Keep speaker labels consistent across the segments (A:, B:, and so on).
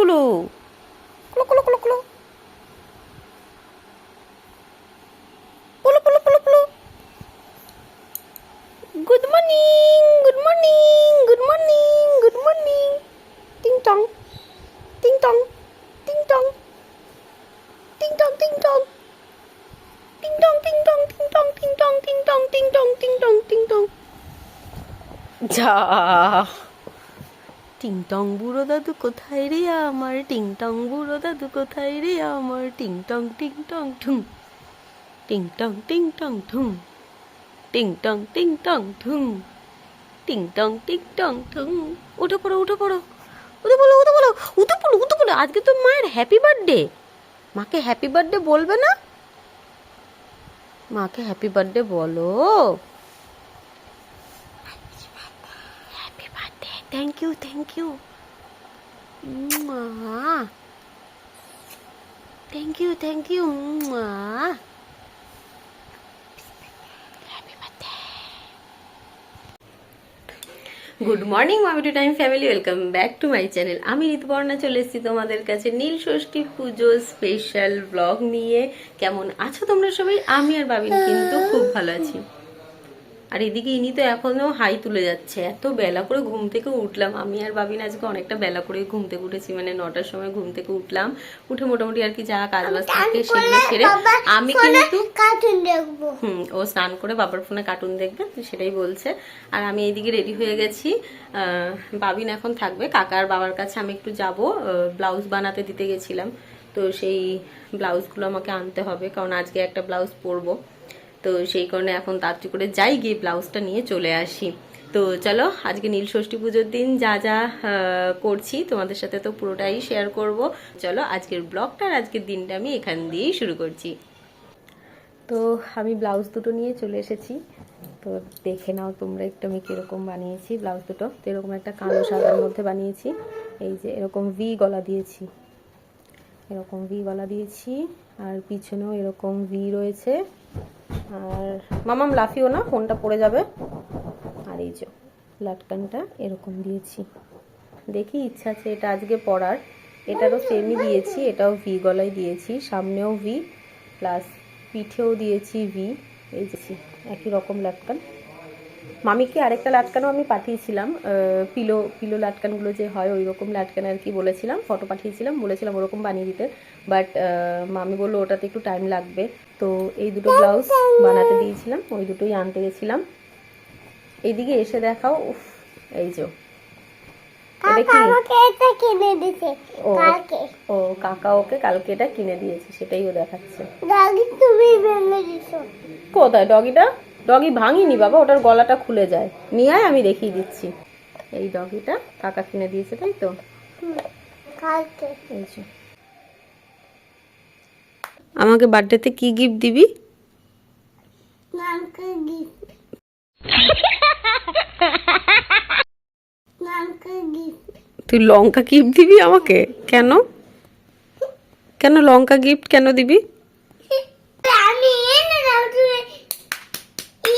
A: কুলো কুলো কুলো কুলো কুলো পুলো পুলো পুলো পুলো good morning good morning good morning good morning টিং টং টিং টং টিং টং টিং টং টিং টং টিং টং টিং টং টিং টং টিং টং টিং টং টিং টং টিং টং টিং টং যা বুড়ো দাদু কোথায় রে আমার? টিং টং বুড়ো দাদু কোথায় রে আমার? টিং টং টিং টং ঠুং টিং টং টিং টং ঠুং টিং টং টিং টং ঠুং টিং টং টিং টং ঠুং উঠে পড়ো উঠে পড়ো। উঠে পড়ো উঠে পড়ো উঠে পড়ো উঠে পড়ো। আজকে তো মায়ের হ্যাপি বার্থডে মাকে হ্যাপি বার্থডে বলবে না? মাকে হ্যাপি বার্থডে বলো happy birthday thank you thank you thank you thank you birthday good morning মামি two time family welcome back to my channel আমি ঋতুপর্ণা চলে এসেছি তোমাদের কাছে নীল ষষ্ঠী পুজো স্পেশাল ব্লগ নিয়ে। কেমন আছো তোমরা সবাই? আমি আর বাবিন কিন্তু খুব ভালো আছি। আর এদিকে ইনি তো এখনও হাই তুলে যাচ্ছে। এত বেলা করে ঘুম থেকে উঠলাম। আমি আর বাবিন আজকে অনেকটা বেলা করে ঘুম থেকে উঠেছি মানে নটার সময় ঘুম থেকে উঠলাম। উঠে মোটামুটি আর কি যা কাজ বাজ থাকে সেগুলো সেরে আমি কিন্তু
B: কার্টুন দেখব।
A: হুম ও স্নান করে বাবার ফোনে কার্টুন দেখবে তো সেটাই বলছে। আর আমি এইদিকে রেডি হয়ে গেছি। আহ, বাবিন এখন থাকবে। কাকার বাবার কাছে আমি একটু যাব। ব্লাউজ বানাতে দিতে গেছিলাম। তো সেই ব্লাউজগুলো আমাকে আনতে হবে কারণ আজকে একটা ব্লাউজ পরবো। তো সেই কারণে এখন তাড়াতাড়ি করে যাই, গিয়ে ব্লাউজটা নিয়ে চলে আসি। তো চলো, আজকে নীল ষষ্ঠী পুজোর দিন যা যা করছি, তোমাদের সাথে তো পুরোটাই শেয়ার করব। চলো, আজকের ব্লগটা আর আজকের দিনটা আমি এখান দিয়েই শুরু করছি। তো আমি ব্লাউজ দুটো নিয়ে চলে এসেছি। তো দেখে নাও তোমরা একটু আমি কীরকম বানিয়েছি ব্লাউজ দুটো। তো এরকম একটা কালো সাদার মধ্যে বানিয়েছি। এই যে এরকম ভি গলা দিয়েছি। এরকম ভি গলা দিয়েছি, আর পিছনেও এরকম ভি রয়েছে। আর মামাম লাফিও না, ফোনটা পড়ে যাবে। আর এই যে লাটকানটা এরকম দিয়েছি। দেখি ইচ্ছা আছে এটা আজকে পড়ার। এটারও সেমই দিয়েছি, এটাও ভি গলায় দিয়েছি। সামনেও ভি প্লাস পিঠেও দিয়েছি ভি এই যে, একই রকম লাটকান। মামিকে আরেকটা লাটকানও আমি পাঠিয়েছিলাম পিলো পিলো লাটকানগুলো যে হয় ওই রকম লাটকান আর কি বলেছিলাম ফটো পাঠিয়েছিলাম বলেছিলাম ওরকম বানিয়ে দিতে। বাট মামি বলল ওটাতে একটু টাইম লাগবে। তো এই দুটো ব্লাউজ বানাতে দিয়েছিলাম ওই দুটোই আনতে গেছিলাম। এইদিকে এসে দেখাও উফ এই যে। ও ও কাকা ওকে কালকে এটা কিনে দিয়েছে সেটাই ও দেখাচ্ছে। কোথায়? ডগিটা? ডগি ভাঙিনি বাবা ওটার গলাটা খুলে যায়। নিয়ে আয় আমি দেখিয়ে দিচ্ছি। এই ডগিটা কাকা কিনে দিয়েছে তাই তো? আমাকে বার্থডেতে কি গিফট দিবি? তুই লঙ্কা গিফট দিবি আমাকে? কেন? কেন লঙ্কা গিফট কেন দিবি
B: আমি এনে দাও তুমি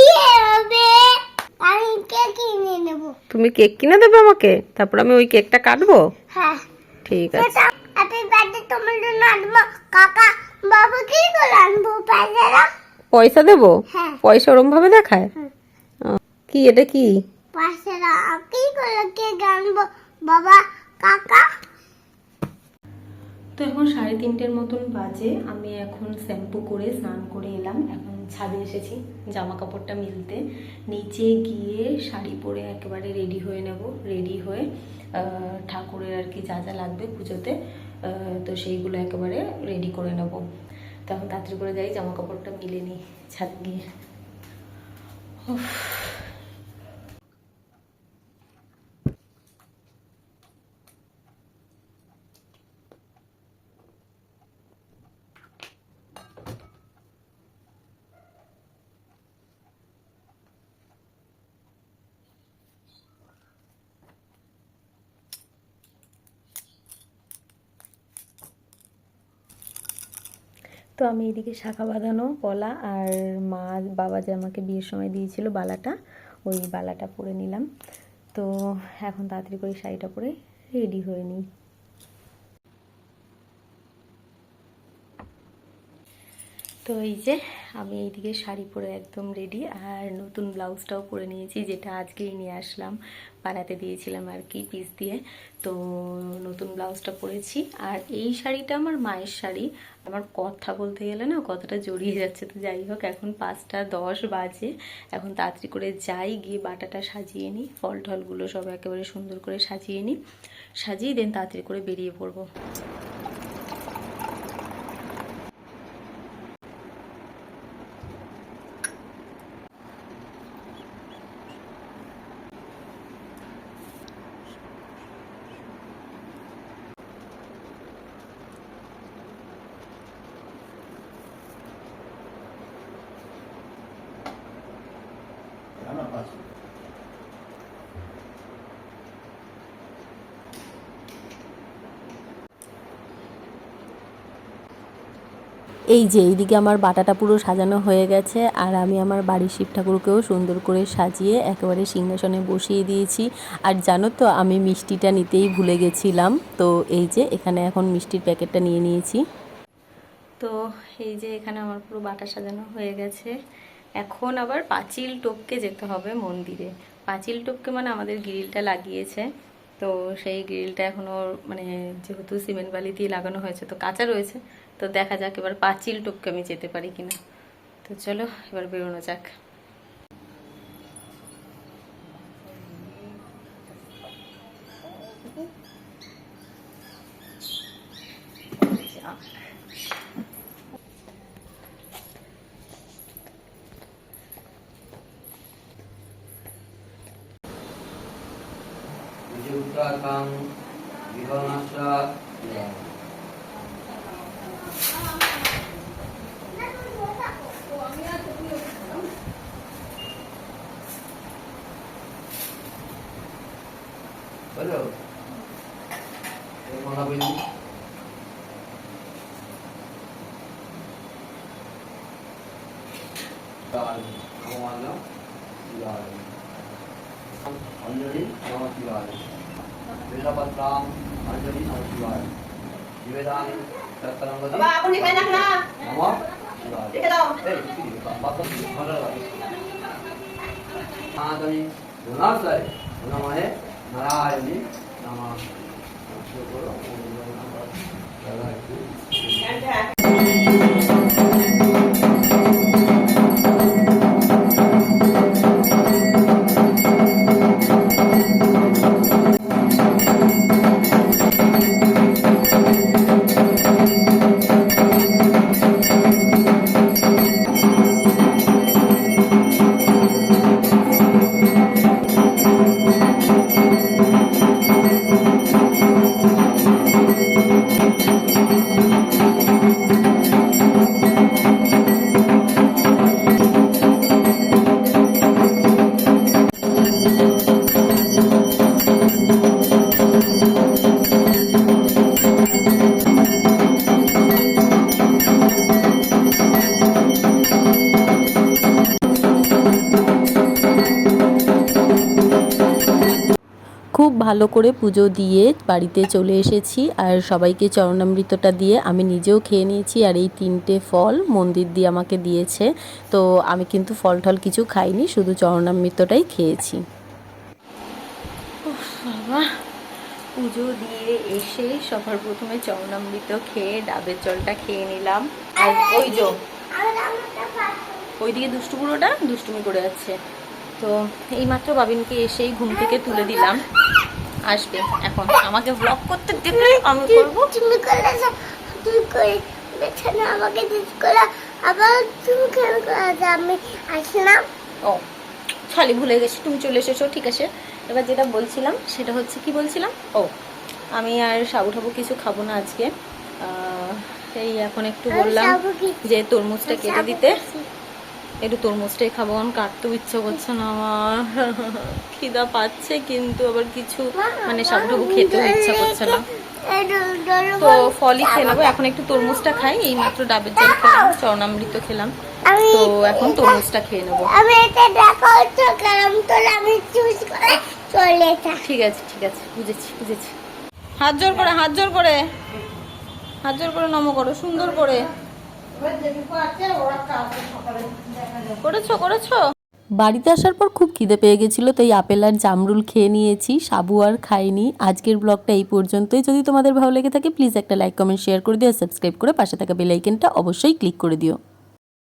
B: ইয়ে হবে আমি কে কিনে নেব
A: তুমি কেক কিনে দেবে আমাকে? তারপর আমি ওই কেকটা কাটবো?
B: হ্যাঁ।
A: ঠিক আছে।
B: হ্যাপি বার্থডে তোমার জন্য আনব। কাকা বাবা কি করে আনব?
A: পয়সা দেবো?
B: হ্যাঁ।
A: পয়সা ওরম ভাবে দেখায়। কি এটা কি?
B: পয়সাটা কি করে কে আনব? বাবা কাকা?
A: তো এখন সাড়ে তিনটের মতন বাজে। আমি এখন শ্যাম্পু করে স্নান করে এলাম। এখন ছাদে এসেছি জামা কাপড়টা মিলতে। নিচে গিয়ে শাড়ি পরে একেবারে রেডি হয়ে নেব রেডি হয়ে ঠাকুরের আর কি যা যা লাগবে পুজোতে তো সেইগুলো একেবারে রেডি করে নেব। তখন তাড়াতাড়ি করে যাই জামা কাপড়টা মিলে নিই ছাদ গিয়ে। তো আমি এদিকে শাখা বাঁধানো, কলা আর মা, বাবা যে আমাকে বিয়ের সময় দিয়েছিল বালাটা, ওই বালাটা পরে নিলাম। তো এখন তাড়াতাড়ি করে শাড়িটা পরে রেডি হয়ে নিই। তো এই যে, আমি এইদিকে শাড়ি পরে একদম রেডি আর নতুন ব্লাউজটাও পরে নিয়েছি, যেটা আজকেই নিয়ে আসলাম। বানাতে দিয়েছিলাম আর কি পিস দিয়ে। তো নতুন ব্লাউজটা পরেছি। আর এই শাড়িটা আমার মায়ের শাড়ি। আমার কথা বলতে গেলে না, কথাটা জড়িয়ে যাচ্ছে। তো যাই হোক, এখন পাঁচটা দশ বাজে। এখন তাড়াতাড়ি করে যাই, গিয়ে বাটাটা সাজিয়ে নিই, ফল টলগুলো সব একেবারে সুন্দর করে সাজিয়ে নিই। সাজিয়ে দেন, তাড়াতাড়ি করে বেরিয়ে পড়ব। এই যে, এইদিকে আমার বাটাটা পুরো সাজানো হয়ে গেছে আর আমি আমার বাড়ির শিব ঠাকুরকেও সুন্দর করে সাজিয়ে একেবারে সিংহাসনে বসিয়ে দিয়েছি। আর জানো তো, আমি মিষ্টিটা নিতেই ভুলে গেছিলাম। তো এই যে, এখানে এখন মিষ্টির প্যাকেটটা নিয়ে নিয়েছি। তো এই যে, এখানে আমার পুরো বাটা সাজানো হয়ে গেছে। এখন আবার পাঁচিল টপকে যেতে হবে মন্দিরে। পাঁচিল টপকে মানে আমাদের গ্রিলটা লাগিয়েছে। তো সেই গ্রিলটা এখনও মানে যেহেতু সিমেন্ট বালি দিয়ে লাগানো হয়েছে, তো কাঁচা রয়েছে। তো দেখা যাক এবার পাঁচিল টুককে আমি যেতে পারি কিনা। তো চলো, এবার বেরোনো যাক।
C: বিহনাশা বলো মনে হবে ভগবান অঞ্জলি নম শিবায় বেলপত্রাম অঞ্জলি নম শিবায় নিবেদামি
D: বাবা আপনি খাই না না।
C: শিবায়
D: রেখে দাও।
C: ভালো লাগে আদমি গুণাশয় গুণময়ে নারায়ণী নমঃ। করো।
A: খুব ভালো করে পুজো দিয়ে বাড়িতে চলে এসেছি আর সবাইকে চরণামৃতটা দিয়ে আমি নিজেও খেয়ে নিয়েছি আর এই তিনটে ফল মন্দির দিয়ে আমাকে দিয়েছে। তো আমি কিন্তু ফল টল কিছু খাইনি, শুধু চরণামৃতটাই খেয়েছি। পুজো দিয়ে এসে সবার প্রথমে চরণামৃত খেয়ে ডাবের জলটা খেয়ে নিলাম। আর ওই যে, ওইদিকে দুষ্টুগুলোটা দুষ্টুমি করে যাচ্ছে। তো এইমাত্র বাবিনকে এসেই ঘুম থেকে তুলে দিলাম। আসবে এখন। আমাকে ব্লগ করতে দেখলে আমি করব।
B: তুমি করলে তুমি করে বেছানা আমাকে দিস করে আবার তুমি কেন করে আমি আসলাম
A: ও খালি ভুলে গেছি তুমি চলে এসেছ ঠিক আছে। এবার যেটা বলছিলাম সেটা হচ্ছে কি বলছিলাম? ও আমি আর সাবু ঠাবু কিছু খাব না আজকে। এই এখন একটু বললাম যে তরমুজটা কেটে দিতে। একটু তরমুজটাই খাব আমার কাটতেও ইচ্ছা করছে না আমার। খিদা পাচ্ছে কিন্তু আবার কিছু মানে সবটুকু খেতেও ইচ্ছা করছে না। তো ফলই খেয়ে নেব এখন একটু তরমুজটা খাই এই মাত্র ডাবের জল খেলাম চরণামৃত খেলাম। তো এখন তরমুজটা খেয়ে নেব।
B: কারণ
A: ঠিক আছে ঠিক আছে বুঝেছি বুঝেছি। হাত জোর করে হাত জোর করে। হাত জোর করে নম করো সুন্দর করে। করেছ করেছ? বাড়িতে আসার পর খুব খিদে পেয়ে গেছিল, তাই আপেল আর জামরুল খেয়ে নিয়েছি, সাবু আর খাইনি। আজকের ব্লগটা এই পর্যন্তই। যদি তোমাদের ভালো লেগে থাকে প্লিজ একটা লাইক কমেন্ট শেয়ার করে দিও সাবস্ক্রাইব করে পাশে থাকা বেলাইকেনটা অবশ্যই ক্লিক করে দিও।